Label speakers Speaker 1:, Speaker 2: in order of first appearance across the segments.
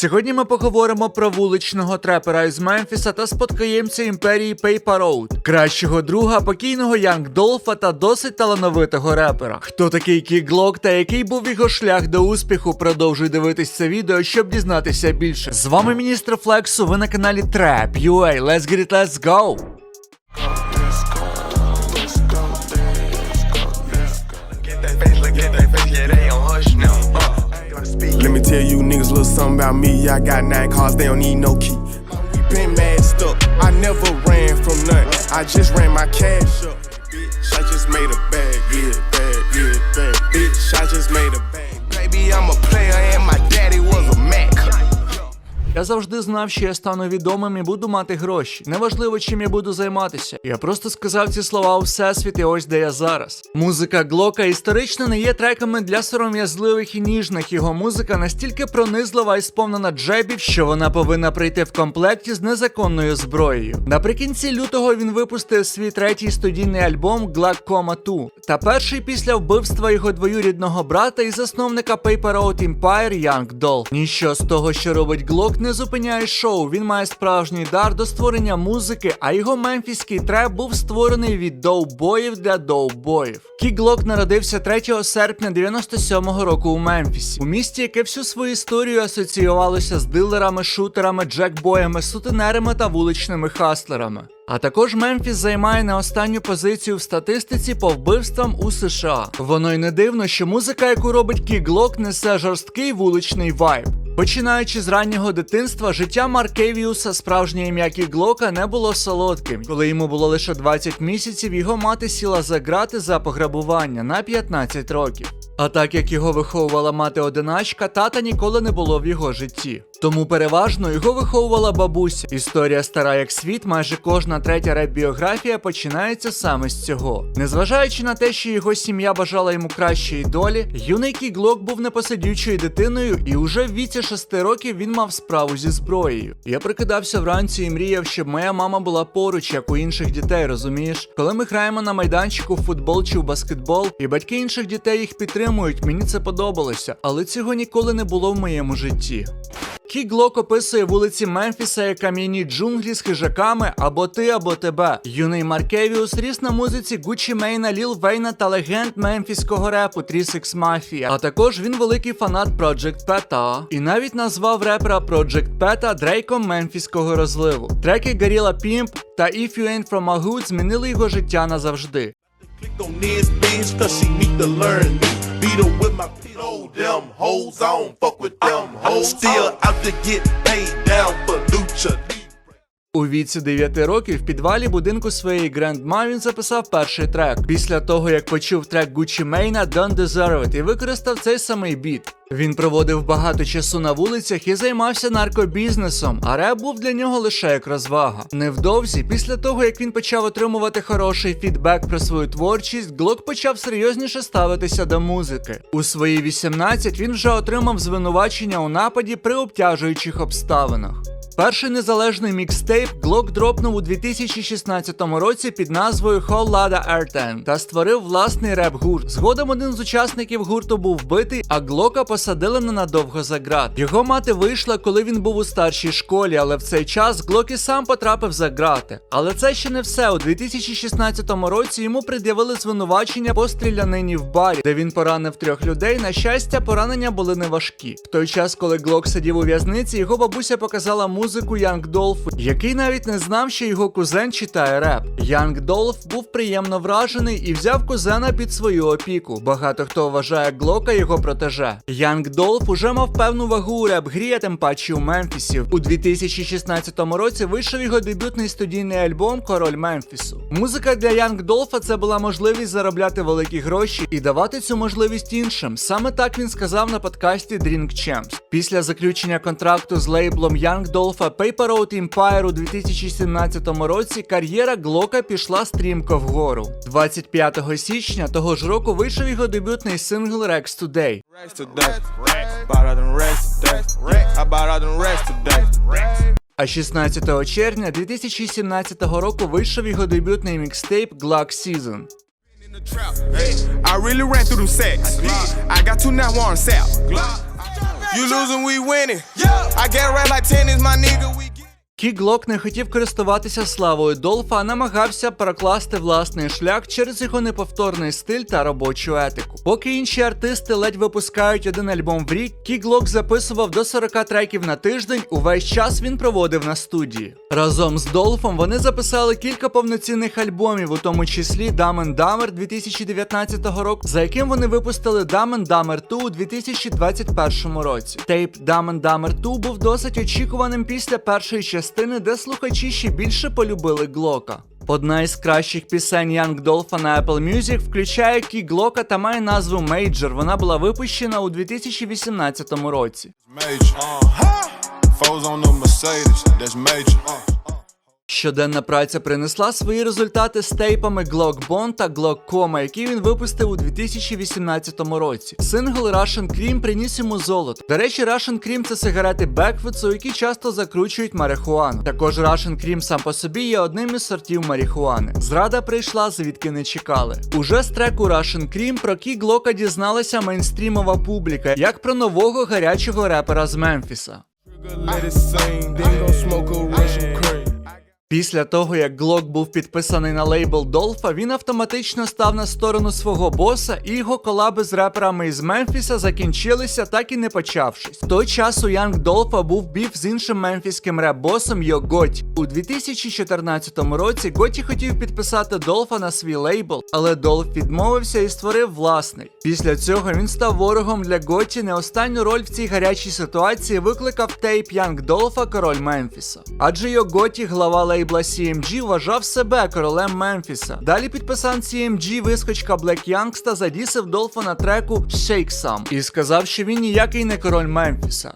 Speaker 1: Сьогодні ми поговоримо про вуличного трепера із Мемфіса та спадкоємця імперії Paper Road, кращого друга покійного Янг Долфа та досить талановитого репера. Хто такий Кік Глок та який був його шлях до успіху? Продовжуй дивитись це відео, щоб дізнатися більше. З вами міністр Флексу. Ви на каналі Trap UA. Let's get it, let's go!
Speaker 2: Let me tell you niggas little something about me. I got nine cars, they don't need no key. We been masked up. I never ran from nothing. I just ran my cash up. Bitch, I just made a bag, yeah, bag, yeah, bag. Bitch, I just made a bag.
Speaker 3: Baby, I'm a player
Speaker 1: Я завжди знав, що я стану відомим і буду мати гроші. Неважливо, чим я буду займатися. Я просто сказав ці слова у всесвіт, і ось де я зараз. Музика Глока історично не є треками для сором'язливих і ніжних. Його музика настільки пронизлива і сповнена джебів, що вона повинна прийти в комплекті з незаконною зброєю. Наприкінці лютого він випустив свій третій студійний альбом Glaucoma 2, та перший після вбивства його двоюрідного брата і засновника Paper Road Empire Young Dolph. Ніщо з того, що робить Глок, не зупиняє шоу. Він має справжній дар до створення музики, а його мемфіський треп був створений від доубоїв для доубоїв. Кік Глок народився 3 серпня 97-го року у Мемфісі, у місті, яке всю свою історію асоціювалося з дилерами, шутерами, джекбоями, сутенерами та вуличними хаслерами. А також Мемфіс займає не останню позицію в статистиці по вбивствам у США. Воно й не дивно, що музика, яку робить Кік Глок, несе жорсткий вуличний вайб. Починаючи з раннього дитинства, життя Маркевіуса, справжнє ім'я Кіглока, не було солодким. Коли йому було лише 20 місяців, його мати сіла за грати за пограбування на 15 років. А так як його виховувала мати одиначка, тата ніколи не було в його житті. Тому переважно його виховувала бабуся. Історія стара як світ, майже кожна третя реп-біографія починається саме з цього. Незважаючи на те, що його сім'я бажала йому кращої долі, юний Кіглок був непосидючою дитиною, і уже в віці 6 років він мав справу зі зброєю. Я прикидався вранці і мріяв, щоб моя мама була поруч, як у інших дітей, розумієш? Коли ми граємо на майданчику в футбол чи в баскетбол, і батьки інших дітей їх підтримують, мені це подобалося, але цього ніколи не було в моєму житті. Кік Глок описує вулиці Мемфіса як кам'яні джунглі з хижаками або ти, або тебе. Юний Маркевіус ріс на музиці Гуччі Мейна, Ліл Вейна та легенд мемфіського репу 36 Mafia. А також він великий фанат Project Peta. І навіть назвав репера Project Peta Дрейком мемфіського розливу. Треки Gorilla Pimp та If You Ain't From A Hood змінили його життя назавжди.
Speaker 4: Peter with my pillow. Them hoes, I don't fuck with them hoes. Still out to get paid down for Lucha.
Speaker 1: У віці 9 років в підвалі будинку своєї грандма він записав перший трек. Після того, як почув трек Gucci Mane Don't Deserve It і використав цей самий біт. Він проводив багато часу на вулицях і займався наркобізнесом, а реп був для нього лише як розвага. Невдовзі, після того як він почав отримувати хороший фідбек про свою творчість, Глок почав серйозніше ставитися до музики. У свої 18 він вже отримав звинувачення у нападі при обтяжуючих обставинах. Перший незалежний мікстейп Глок дропнув у 2016 році під назвою Lotta Earthen та створив власний реп-гурт. Згодом один з учасників гурту був вбитий, а Глока посадили ненадовго за ґрат. Його мати вийшла, коли він був у старшій школі, але в цей час Глок і сам потрапив за ґрати. Але це ще не все. У 2016 році йому пред'явили звинувачення по стрілянині в барі, де він поранив трьох людей. На щастя, поранення були не важкі. В той час, коли Глок сидів у в'язниці, його бабуся показала музику Янг Долфу, який навіть не знав, що його кузен читає реп. Янг Долф був приємно вражений і взяв кузена під свою опіку. Багато хто вважає Глока його протеже. Янг Долф уже мав певну вагу у реп-грі, а тим паче у Мемфісі. У 2016 році вийшов його дебютний студійний альбом Король Мемфісу. Музика для Янг Долфа це була можливість заробляти великі гроші і давати цю можливість іншим. Саме так він сказав на подкасті Drink Champs. Після заключення контракту з лейблом Young Dolph Paper Road Empire у 2017 році кар'єра Глока пішла стрімко вгору. 25 січня того ж року вийшов його дебютний сингл Rex Today. А 16 червня 2017 року вийшов його дебютний мікстейп Glock Season.
Speaker 2: I really ran through them sacks. I got two now on sap. You losing, we winning. Yeah. I get right like tennis, my nigga. We get.
Speaker 1: Кі Глок не хотів користуватися славою Долфа, а намагався прокласти власний шлях через його неповторний стиль та робочу етику. Поки інші артисти ледь випускають один альбом в рік, Кі Глок записував до 40 треків на тиждень. Увесь час він проводив на студії. Разом з Долфом вони записали кілька повноцінних альбомів, у тому числі and Dumber 2019 року, за яким вони випустили and Dumber 2 у 2021 році. Тейп and Dumber 2 був досить очікуваним після першої частини, де слухачі ще більше полюбили Глока. Одна із кращих пісень Young Dolph на Apple Music включає Кі Глока та має назву Major. Вона була випущена у 2018 році.
Speaker 5: Major. Uh, foes
Speaker 1: Щоденна праця принесла свої результати з тейпами Glock Bond та Glock Coma, які він випустив у 2018 році. Сингл Russian Cream приніс йому золото. До речі, Russian Cream це сигарети Бекфетсу, які часто закручують марихуану. Також Russian Cream сам по собі є одним із сортів марихуани. Зрада прийшла, звідки не чекали. Уже з треку Russian Cream про Кі Глока дізналася мейнстрімова публіка, як про нового гарячого репера з Мемфіса. Після того, як Глок був підписаний на лейбл Долфа, він автоматично став на сторону свого боса, і його колаби з реперами із Мемфіса закінчилися, так і не почавшись. В той час у Янг Долфа був біф з іншим мемфіським реп-босом Йо Готі. У 2014 році Готі хотів підписати Долфа на свій лейбл, але Долф відмовився і створив власний. Після цього він став ворогом для Готі. Не останню роль в цій гарячій ситуації викликав тейп Янг Долфа Король Мемфіса. Адже Йо Готі, глава лейбла CMG, вважав себе королем Мемфіса. Далі підписан CMG вискочка Black Youngsta задісив Долфа на треку Shake Some і сказав, що він ніякий не король Мемфіса.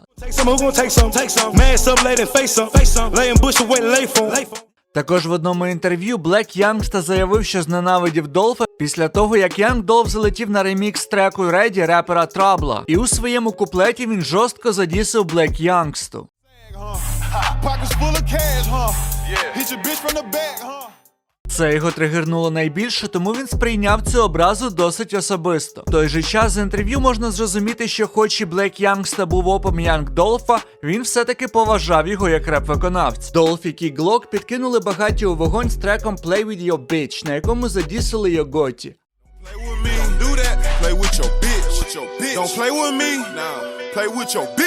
Speaker 1: Також в одному інтерв'ю Black Youngsta заявив, що зненавидів Долфа після того, як Young Dolph залетів на ремікс треку Ready репера Трабла. І у своєму куплеті він жорстко задісив Black Youngsta.
Speaker 5: pockets full of cash,
Speaker 1: Це його тригернуло найбільше, тому він сприйняв цю образу досить особисто. В той же час з інтерв'ю можна зрозуміти, що хоч і Блек Янгста був опом Янг Долфа, він все-таки поважав його як реп-виконавця. Долф і Кі Глок підкинули багаті у вогонь з треком Play With Your Bitch, на якому задісили Йоготі.
Speaker 5: Play with me, do that. Play with your bitch. With your bitch. Don't play with me. Play with your bitch.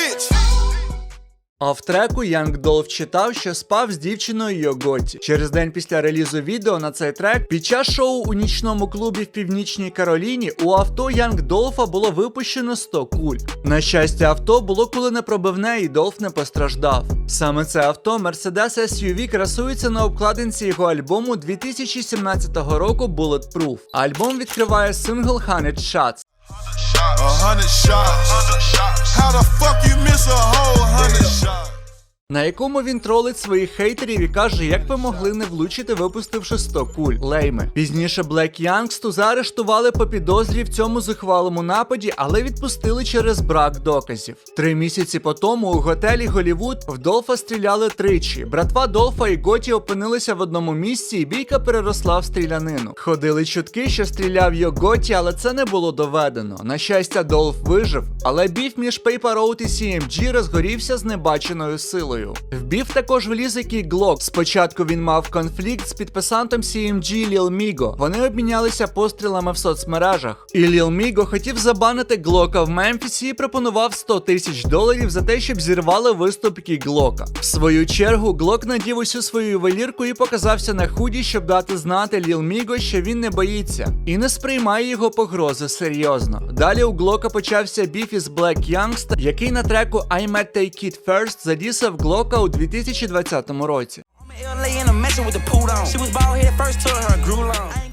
Speaker 1: А в треку Янг Долф читав, що спав з дівчиною Йоготі. Через день після релізу відео на цей трек під час шоу у нічному клубі в Північній Кароліні у авто Янг Долфа було випущено 100 куль. На щастя, авто було куленепробивне і Долф не постраждав. Саме це авто Mercedes SUV красується на обкладинці його альбому 2017 року Bulletproof. Альбом відкриває сингл 100 Shots.
Speaker 5: A hundred shots. How the fuck you miss a whole hundred shots?
Speaker 1: На якому він тролить своїх хейтерів і каже, як ви могли не влучити, випустивши 100 куль. Лейми. Пізніше Блек Янгсту заарештували по підозрі в цьому зухвалому нападі, але відпустили через брак доказів. Три місяці по тому у готелі Голівуд в Долфа стріляли тричі. Братва Долфа і Готі опинилися в одному місці, і бійка переросла в стрілянину. Ходили чутки, що стріляв його Готі, але це не було доведено. На щастя, Долф вижив, але біф між Paper Road і CMG розгорівся з небаченою силою. В біф також вліз який Глок. Спочатку він мав конфлікт з підписантом CMG Lil Migo. Вони обмінялися пострілами в соцмережах. І Lil Migo хотів забанити Глока в Мемфісі і пропонував 100 тисяч доларів за те, щоб зірвали виступ Кі Глока. В свою чергу Глок надів усю свою ювелірку і показався на худі, щоб дати знати Lil Migo, що він не боїться і не сприймає його погрози серйозно. Далі у Глока почався біф із Black Youngsta, який на треку I Met Take It First задісав Глока у 2020 році.
Speaker 6: I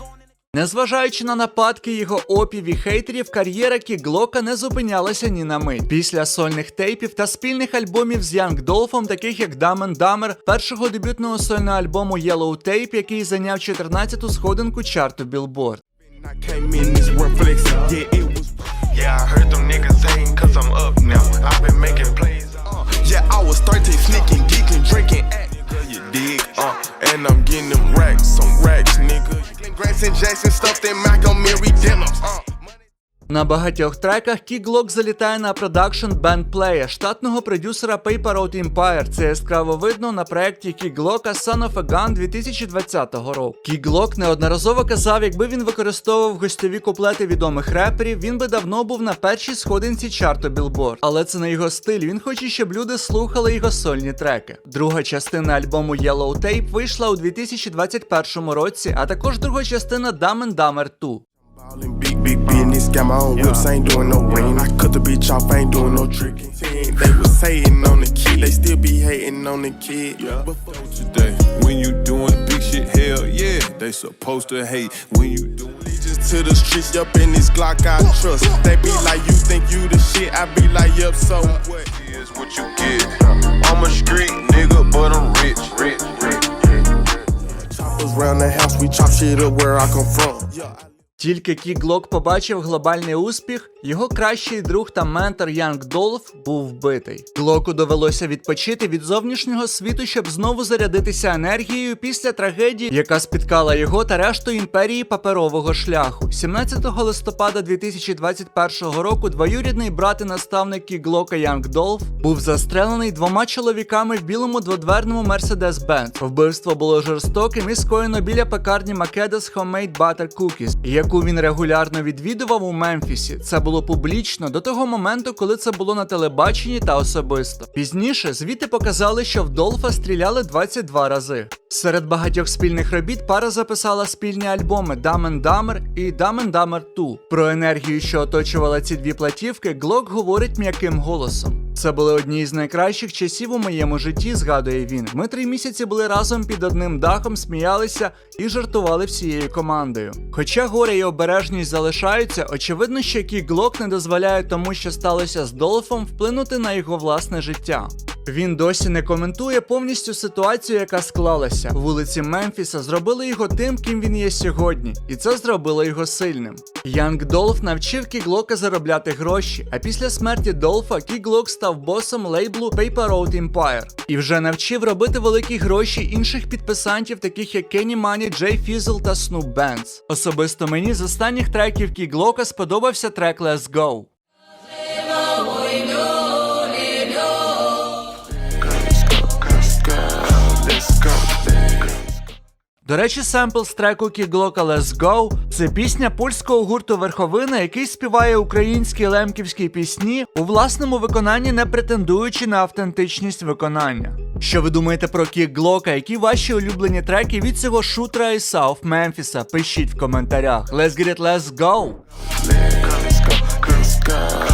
Speaker 1: Незважаючи на нападки його опів і хейтерів, кар'єра Кі Глока не зупинялася ні на мить. Після сольних тейпів та спільних альбомів з Янг Долфом, таких як and Dumber, першого дебютного сольного альбому Yellow Tape, який зайняв 14-ту сходинку чарту.
Speaker 2: I flexing. Yeah,
Speaker 3: I heard them niggas hating cause I'm up now. I've
Speaker 1: На багатьох треках Glock залітає на продакшн Play, штатного продюсера Paper Road Empire. Це яскраво видно на проєкті Glock Son of a Gun 2020 року. Glock неодноразово казав, якби він використовував гостьові куплети відомих реперів, він би давно був на першій сходинці чарту Billboard. Але це не його стиль. Він хоче, щоб люди слухали його сольні треки. Друга частина альбому Yellow Tape вийшла у 2021 році, а також друга частина Dumb and Dumber 2.
Speaker 2: Ballin' big, big business. Got my own whips, ain't doing no ring. I cut the bitch off, ain't doing no tricking. They was hating on the kid, they still be hating on the kid. But fuck
Speaker 5: Today, when you doing big shit, hell yeah, they supposed to hate. When you doing
Speaker 2: just to the streets, up in this Glock I trust. They be like, you think you the shit? I be like, yup, so what?
Speaker 5: is what you get. I'm a street nigga, but I'm rich, rich, rich.
Speaker 2: Choppers round the house, we chop shit up where I come from.
Speaker 1: Тільки Кіглок побачив глобальний успіх, його кращий друг та ментор Янг Долф був вбитий. Глоку довелося відпочити від зовнішнього світу, щоб знову зарядитися енергією після трагедії, яка спіткала його та решту імперії паперового шляху. 17 листопада 2021 року двоюрідний брат і наставник Глока Янг Долф був застрелений двома чоловіками в білому дводверному Mercedes-Benz. Вбивство було жорстоким і скоєно біля пекарні Makeda's Homemade Butter Cookies, яку він регулярно відвідував у Мемфісі. Це було публічно до того моменту, коли це було на телебаченні та особисто. Пізніше звіти показали, що в Долфа стріляли 22 рази. Серед багатьох спільних робіт пара записала спільні альбоми and Dumber і and Dumber 2. Про енергію, що оточувала ці дві платівки, Глок говорить м'яким голосом. Це були одні з найкращих часів у моєму житті, згадує він. Ми три місяці були разом під одним дахом, сміялися і жартували всією командою. Хоча горе і обережність залишаються, очевидно, що Кі Глок не дозволяє тому, що сталося з Долфом, вплинути на його власне життя. Він досі не коментує повністю ситуацію, яка склалася. Вулиці Мемфіса зробили його тим, ким він є сьогодні, і це зробило його сильним. Янг Долф навчив Кіглока заробляти гроші, а після смерті Долфа Кіглок став босом лейблу Paper Road Empire і вже навчив робити великі гроші інших підписантів, таких як Kenny Money, Джей Фізл та Snoop Benz. Особисто мені з останніх треків Кіглока сподобався трек Let's Go. До речі, семпл з треку Кіглока Let's Go це пісня польського гурту Верховина, який співає українські лемківські пісні у власному виконанні, не претендуючи на автентичність виконання. Що ви думаєте про Кіглока? Які ваші улюблені треки від цього шутера із Сауф Мемфіса? Пишіть в коментарях. Let's get it, let's go!
Speaker 5: Let's go, let's go.